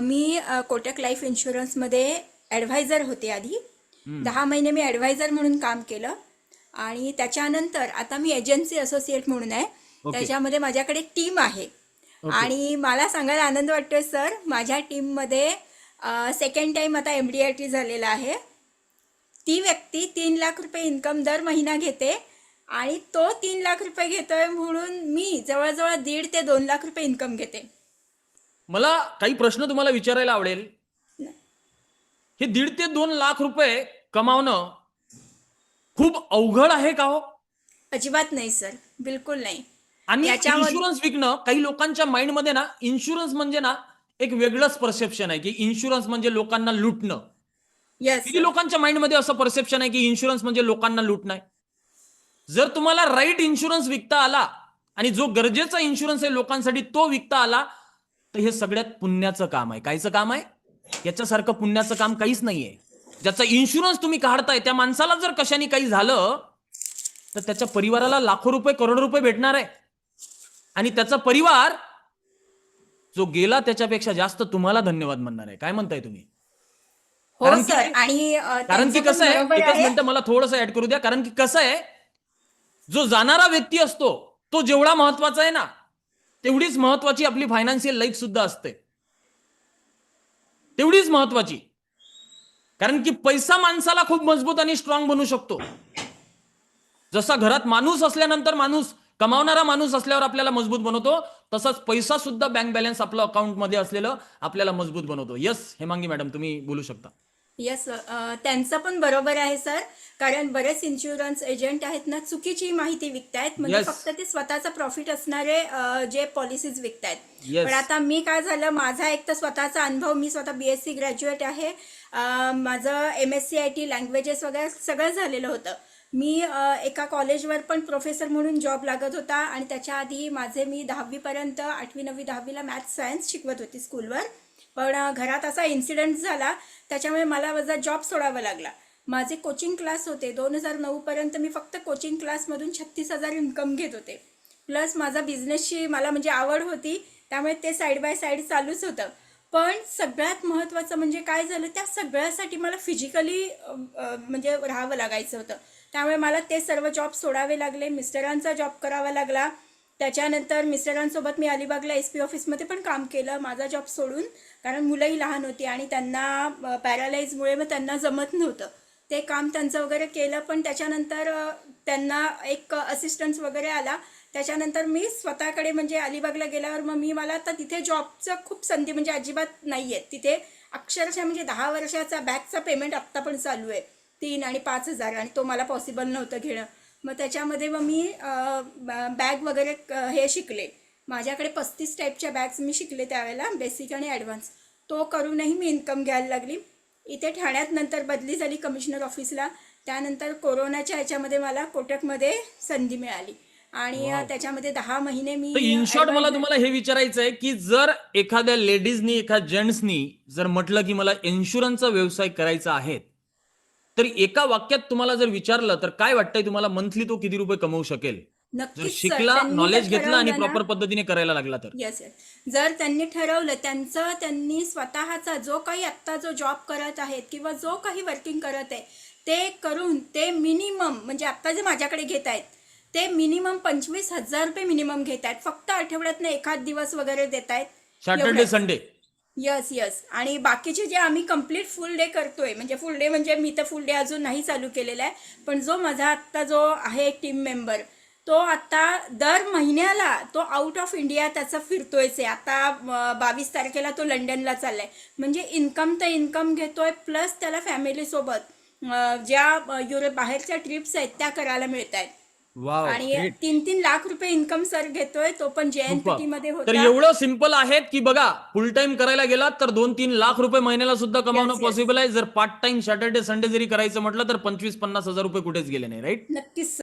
मी Kotak life इन्शुरन्समध्ये ॲडव्हायझर होते आधी. दहा महिने मी ॲडव्हायझर म्हणून काम केलं. आणि त्याच्यानंतर आता मी एजन्सी असोसिएट म्हणून आहे. त्याच्यामध्ये माझ्याकडे टीम आहे. आणि मला सांगायला आनंद वाटतोय सर माझ्या टीममध्ये सेकंड टाईम आता एम डी आय टी झालेला आहे. ती व्यक्ती तीन लाख रुपये इन्कम दर महिना घेते आणि तो तीन लाख रुपये घेतोय म्हणून मी जवळजवळ दीड ते दोन लाख रुपये इन्कम घेते. मला काही प्रश्न तुम्हाला विचारायला आवडेल. हे दीड ते दोन लाख रुपये कमावणं खूप अवघड आहे का हो? अजिबात नाही सर. बिलकुल नाही. आणि इन्शुरन्स विकणं काही लोकांच्या माइंडमध्ये ना इन्शुरन्स म्हणजे ना एक वेगळंच परसेप्शन आहे की इन्शुरन्स म्हणजे लोकांना लुटणं. यस किती लोकांच्या माइंडमध्ये असं परसेप्शन आहे की इन्शुरन्स म्हणजे लोकांना लुटणं आहे जर तुम्हाला राईट इन्शुरन्स विकता आला आणि जो गरजेचा इन्शुरन्स आहे लोकांसाठी तो विकता आला तर हे सगळ्यात पुण्याचं काम आहे. कायचं काम आहे? याच्यासारखं पुण्याचं काम काहीच नाहीये. ज्याचा इन्शुरन्स तुम्ही काढताय त्या माणसाला जर कशाने काही झालं तर त्याच्या परिवाराला लाखो रुपये करोड रुपये भेटणार आहे. आणि त्याचा परिवार जो गेला त्याच्यापेक्षा जास्त तुम्हाला धन्यवाद म्हणणार आहे. काय म्हणताय तुम्ही? हो कारण की- सर. आणि कारण की कसं आहे? एकच. मिनिटं मला थोडंसं ऍड करू द्या. कारण की कसं आहे? जो जाणारा व्यक्ती असतो तो जेवढा महत्त्वाचा आहे ना तेवढीच महत्वाची आपली फायनान्शियल लाईफ सुद्धा असते. तेवढीच महत्वाची. कारण की पैसा माणसाला खूप मजबूत आणि स्ट्रॉंग बनवू शकतो. जसा घरात माणूस असल्यानंतर माणूस कमावणारा माणूस असल्यावर आपल्याला मजबूत बनवतो तसंच पैसा सुद्धा बँक बॅलन्स आपलं अकाउंटमध्ये असलेलं आपल्याला मजबूत बनवतो. यस हेमांगी मॅडम तुम्ही बोलू शकता. येस त्यांचं पण बरोबर आहे सर कारण बरेच इन्शुरन्स एजंट आहेत ना चुकीची माहिती विकतायत. म्हणजे Yes. फक्त ते स्वतःचा प्रॉफिट असणारे अ, जे पॉलिसीज विकतायत. Yes. पण आता मी काय झालं माझा एक तर स्वतःचा अनुभव मी स्वतः बी एस सी ग्रॅज्युएट आहे. अ, माझं M S C I T languages वगैरे सगळं झालेलं होतं. मी अ, एका कॉलेजवर पण प्रोफेसर म्हणून जॉब लागत होता आणि त्याच्या आधी माझे मी दहावीपर्यंत आठवी नववी दहावीला मॅथ्स सायन्स शिकवत होती स्कूलवर पण घरात असा इन्सिडेंट झाला त्याच्यामुळे मला माझा जॉब सोडावा लागला. माझे कोचिंग क्लास होते. दोन हजार नऊपर्यंत मी फक्त कोचिंग क्लासमधून छत्तीस हजार इन्कम घेत होते. प्लस माझा बिझनेसची मला म्हणजे आवड होती त्यामुळे ते साईड बाय साईड चालूच होतं. पण सगळ्यात महत्त्वाचं म्हणजे काय झालं त्या सगळ्यासाठी मला फिजिकली म्हणजे राहावं लागायचं होतं. त्यामुळे मला ते सर्व जॉब सोडावे लागले. मिस्टरांचा जॉब करावा लागला. त्याच्यानंतर मिस्टरांसोबत मी अलिबागला एस पी ऑफिसमध्ये पण काम केलं माझा जॉब सोडून. कारण मुलंही लहान होती आणि त्यांना पॅरालाइजमुळे मग त्यांना जमत नव्हतं. ते काम त्यांचं वगैरे केलं पण त्याच्यानंतर त्यांना एक असिस्टन्स वगैरे आला. त्याच्यानंतर मी स्वतःकडे म्हणजे अलिबागला गेल्यावर मग मी मला आता तिथे जॉबचं खूप संधी म्हणजे अजिबात नाही आहेत तिथे अक्षरशः म्हणजे दहा वर्षाचा बॅगचा पेमेंट आत्ता पण चालू आहे. तीन आणि पाच हजार आणि तो मला पॉसिबल नव्हतं घेणं. मग त्याच्यामध्ये मग मी बॅग वगैरे हे शिकले. माझ्याकडे पस्तीस टाईपच्या बॅग्स मी शिकले त्यावेळेला बेसिक आणि ॲडव्हान्स तो करूनही मी इन्कम घ्यायला लागली. इथे ठाण्यात नंतर बदली झाली कमिशनर ऑफिसला त्यानंतर कोरोनाच्या ह्याच्यामध्ये मला कोटकमध्ये संधी मिळाली. आणि त्याच्यामध्ये दहा महिने मी इन शॉर्ट मला तुम्हाला हे विचारायचं आहे की जर एखाद्या लेडीजनी एखाद्या जेंट्सनी जर म्हटलं की मला इन्शुरन्सचा व्यवसाय करायचा आहे तर एका वाक्यात तुम्हाला जर विचारलं तर काय वाटतंय तुम्हाला मंथली तो किती रुपये कमवू शकेल? जर. शिकला नॉलेज घेतलं आणि प्रॉपर पद्धतीने करायला लागला तर. येस येस जर त्यांनी ठरवलं त्यांचं त्यांनी स्वतःचा जो काही आत्ता जो जॉब करत आहेत किंवा जो काही वर्किंग करत आहे ते करून ते मिनिमम म्हणजे आत्ता जे माझ्याकडे घेत आहेत ते मिनिमम पंचवीस हजार रुपये मिनिमम घेत आहेत. फक्त आठवड्यातनं एखाद दिवस वगैरे देत आहेत. सॅटर्डे संडे यस यस आणि बाकीचे जे आम्ही कंप्लीट फुल डे करतोय म्हणजे फुल डे म्हणजे मी तर फुल डे अजून नाही चालू केलेला आहे पण जो माझा आत्ता जो आहे टीम मेंबर तो आता दर महिन्याला तो आउट ऑफ इंडिया त्याचा फिरतोयच आहे आता बावीस तारखेला तो लंडनला चाललाय. म्हणजे इन्कम तर इन्कम घेतोय प्लस त्याला फॅमिलीसोबत ज्या युरोप बाहेरच्या ट्रिप्स आहेत त्या करायला मिळत आहेत वाव आणि तीन तीन लाख रुपये इन्कम सर घेतोय तो पण जेएनपीटी मध्ये तर होता एवढं सिंपल आहेत की बघा फुल टाइम करायला गेलात तर दोन तीन लाख रुपये महिन्याला सुद्धा कमावणं yes. पॉसिबल आहे. जर पार्ट टाइम सॅटर्डे संडे जरी करायचं म्हटलं तर पंचवीस पन्नास हजार रुपये कुठेच गेले नाही राईट नक्कीच